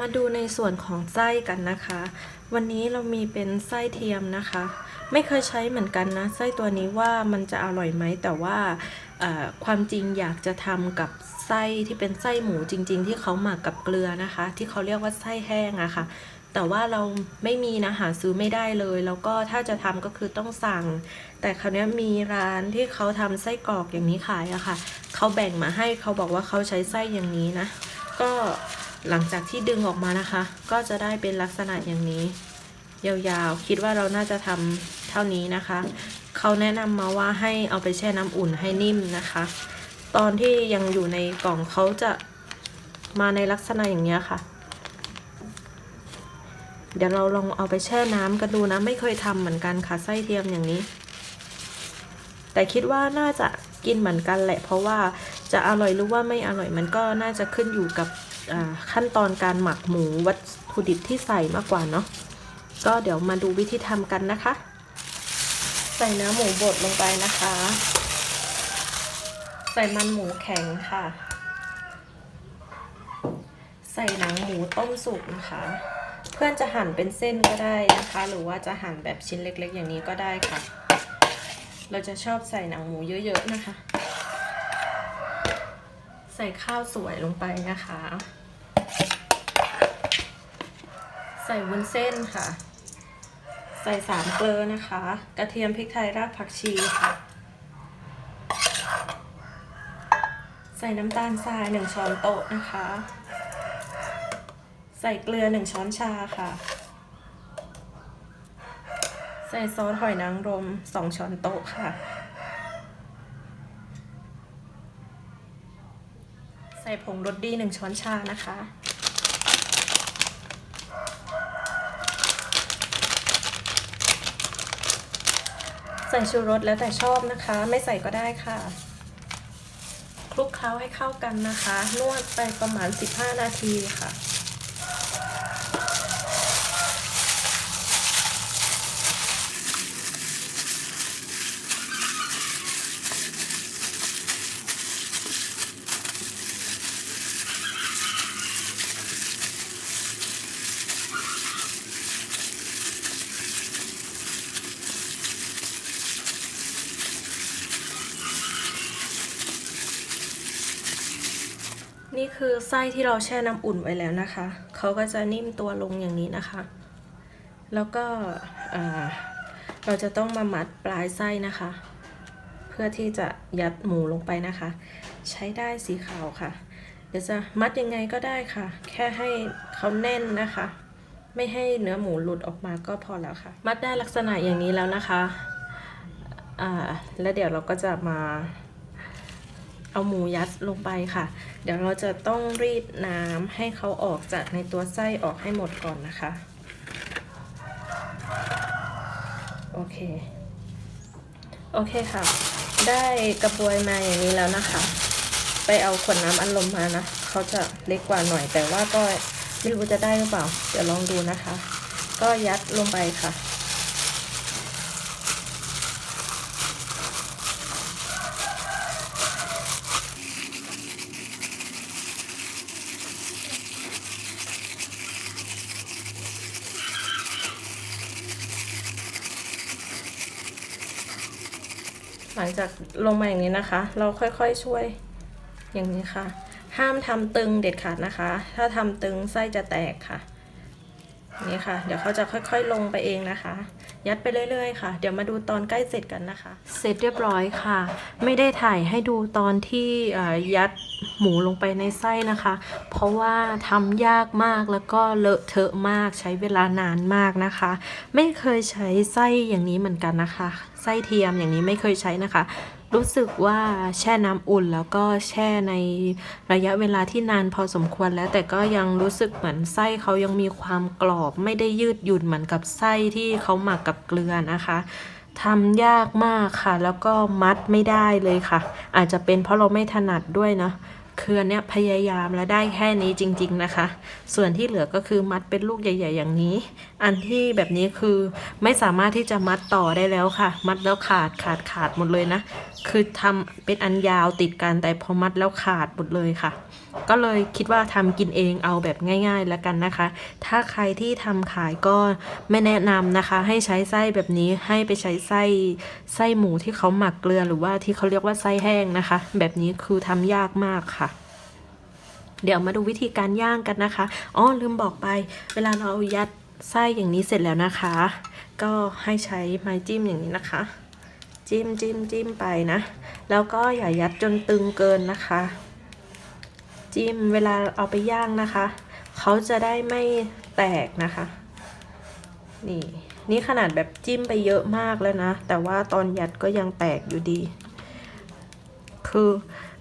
มาดูในส่วนของไส้กันนะคะ วันนี้เรามีเป็นไส้เทียมนะคะ ไม่เคยใช้เหมือนกันนะไส้ตัวนี้ว่ามันจะอร่อยไหมแต่ว่าความจริงอยากจะทำกับไส้ที่เป็นไส้หมูจริง ๆ ที่เขาหมักกับเกลือนะคะ ที่เขาเรียกว่าไส้แห้งอะค่ะแต่ว่าเราไม่มีนะหาซื้อไม่ได้เลย แล้วก็ถ้าจะทำก็คือต้องสั่ง แต่คราวนี้มีร้านที่เขาทำไส้กรอกอย่างนี้ขายอะค่ะเขาแบ่งมาให้เขาบอกว่าเขาใช้ไส้อย่างนี้นะ ก็ หลังจากที่ดึงออกมานะคะ ก็จะได้เป็นลักษณะอย่างนี้ ยาวๆ คิดว่าเราน่าจะทำเท่านี้นะคะ เขาแนะนำมาว่าให้เอาไปแช่น้ำอุ่นให้นิ่มนะคะ ตอนที่ยังอยู่ในกล่องเขาจะมาในลักษณะอย่างนี้ค่ะ เดี๋ยวเราลองเอาไปแช่น้ำกันดูนะ ไม่เคยทำเหมือนกันค่ะไส้เทียมอย่างนี้ แต่คิดว่าน่าจะ กินเหมือนกันแหละ เพราะว่าจะอร่อยหรือว่าไม่อร่อยมันก็น่าจะขึ้นอยู่กับขั้นตอนการหมักหมูวัตถุดิบที่ใส่มากกว่าเนาะก็เดี๋ยวมาดูวิธีทำกันนะคะ ใส่เนื้อหมูบดลงไปนะคะ ใส่มันหมูแข็งค่ะ ใส่หนังหมูต้มสุกนะคะ เพื่อนจะหั่นเป็นเส้นก็ได้นะคะ หรือว่าจะหั่นแบบชิ้นเล็ก ๆ อย่างนี้ก็ได้ค่ะ เราจะชอบใส่หนังหมูเยอะๆนะคะ ใส่ข้าวสวยลงไปนะคะ ใส่วุ้นเส้นค่ะ ใส่สามเกลือนะคะ กระเทียมพริกไทยรากผักชีค่ะ ใส่น้ำตาลทรายหนึ่งช้อนโต๊ะนะคะ ใส่เกลือหนึ่งช้อนชาค่ะ ใส่ซอสหอยนางรมสองช้อนโต๊ะค่ะ ใส่ผงรสดีหนึ่งช้อนชานะคะ ใส่ชูรสแล้วแต่ชอบนะคะ ไม่ใส่ก็ได้ค่ะคลุกเคล้าให้เข้ากันนะคะ นวดไปประมาณ 15 นาทีค่ะ นี่คือไส้ที่เราแช่น้ำอุ่นไว้แล้วนะคะ เขาก็จะนิ่มตัวลงอย่างนี้นะคะ แล้วก็เราจะต้องมามัดปลายไส้นะคะ เพื่อที่จะยัดหมูลงไปนะคะ ใช้ได้สีขาวค่ะ เดี๋ยวจะมัดยังไงก็ได้ค่ะ แค่ให้เขาแน่นนะคะ ไม่ให้เนื้อหมูหลุดออกมาก็พอแล้วค่ะ มัดได้ลักษณะอย่างนี้แล้วนะคะ อ่า แล้วเดี๋ยวเราก็จะมา เอาหมูยัดลงไปค่ะ เดี๋ยวเราจะต้องรีดน้ำให้เขาออกจากในตัวไส้ออกให้หมดก่อนนะคะ โอเค โอเคค่ะ ได้กระบวยมาอย่างนี้แล้วนะคะ ไปเอาขวดน้ำอัดลมมานะเขาจะเล็กกว่าหน่อยแต่ว่าก็ไม่รู้จะได้หรือเปล่า เดี๋ยวลองดูนะคะ ก็ยัดลงไปค่ะ หลังจากลงมาอย่างนี้นะคะ เราค่อยๆช่วยอย่างนี้ค่ะ ห้ามทำตึงเด็ดขาดนะคะ ถ้าทำตึงไส้จะแตกค่ะนี่ค่ะ เดี๋ยวเขาจะค่อยๆลงไปเองนะคะ ยัดไปเรื่อย ๆ ค่ะ เดี๋ยวมาดูตอนใกล้เสร็จกันนะคะ เสร็จเรียบร้อยค่ะ ไม่ได้ถ่ายให้ดูตอนที่ยัดหมูลงไปในไส้นะคะ เพราะว่าทำยากมากแล้วก็เลอะเทอะมากใช้เวลานานมากนะคะ ไม่เคยใช้ไส้อย่างนี้เหมือนกันนะคะ ไส้เทียมอย่างนี้ไม่เคยใช้นะคะ รู้สึกว่าแช่น้ำอุ่นแล้วก็แช่ในระยะเวลาที่นานพอสมควรแล้ว แต่ก็ยังรู้สึกเหมือนไส้เขายังมีความกรอบไม่ได้ยืดหยุ่นเหมือนกับไส้ที่เขาหมักกับเกลือนะคะทำยากมากค่ะ แล้วก็มัดไม่ได้เลยค่ะ อาจจะเป็นเพราะเราไม่ถนัดด้วยเนาะ คือเนี่ยพยายามแล้วได้แค่นี้จริง ๆนะคะ ส่วนที่เหลือก็คือมัดเป็นลูกใหญ่ ๆ อย่างนี้ อันที่แบบนี้คือไม่สามารถที่จะมัดต่อได้แล้วค่ะ มัดแล้วขาดขาดขาดหมดเลยนะ คือทำเป็นอันยาวติดกันแต่พอมัดแล้วขาดหมดเลยค่ะก็เลยคิดว่าทำกินเองเอาแบบง่าย ๆ แล้วกันนะคะ ถ้าใครที่ทำขายก็ไม่แนะนำนะคะ ให้ใช้ไส้แบบนี้ให้ไปใช้ไส้ไส้หมูที่เขาหมักเกลือหรือว่าที่เขาเรียกว่าไส้แห้งนะคะ แบบนี้คือทำยากมากค่ะเดี๋ยวมาดูวิธีการย่างกันนะคะ อ๋อ ลืมบอกไป เวลาเรายัดไส้อย่างนี้เสร็จแล้วนะคะ ก็ให้ใช้ไม้จิ้มอย่างนี้นะคะ จิ้มจิ้มจิ้มไปนะ แล้วก็อย่ายัดจนตึงเกินนะคะ จิ้มเวลาเอาไปย่างนะคะ เขาจะได้ไม่แตกนะคะ นี่นี่ขนาดแบบจิ้มไปเยอะมากแล้วนะ แต่ว่าตอนยัดก็ยังแตกอยู่ดี คือ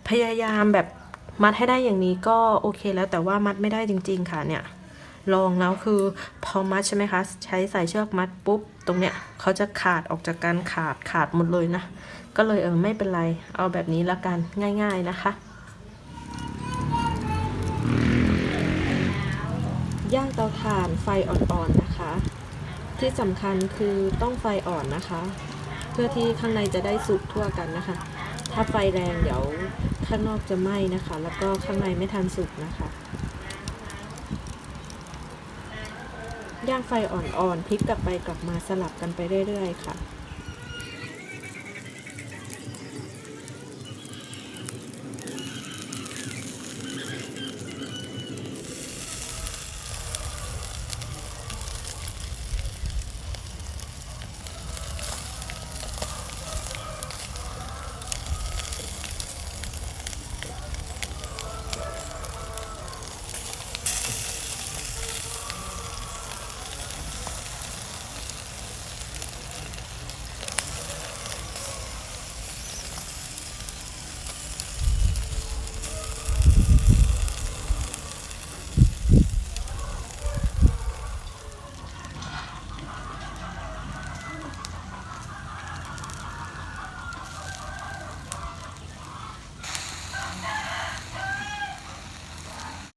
พยายามแบบมัดให้ได้อย่างนี้ก็โอเคแล้วแต่ว่ามัดไม่ได้จริง ๆ ค่ะเนี่ย ลองแล้วคือพอมัดใช่ไหมคะ ใช้สายเชือกมัดปุ๊บ ตรงเนี้ยเขาจะขาดออกจากการขาดขาดหมดเลยนะ ก็เลยเออไม่เป็นไร เอาแบบนี้ละกันง่าย ๆนะคะ ย่างเตาถ่านไฟอ่อนๆนะคะ ที่สำคัญคือต้องไฟอ่อนนะคะ เพื่อที่ข้างในจะได้สุกทั่วกันนะคะ ถ้าไฟแรงเดี๋ยวข้างนอกจะไหม้นะคะ แล้วก็ข้างในไม่ทันสุกนะคะย่างไฟอ่อนๆพลิกกลับไปกลับมาสลับกันไปเรื่อยๆค่ะ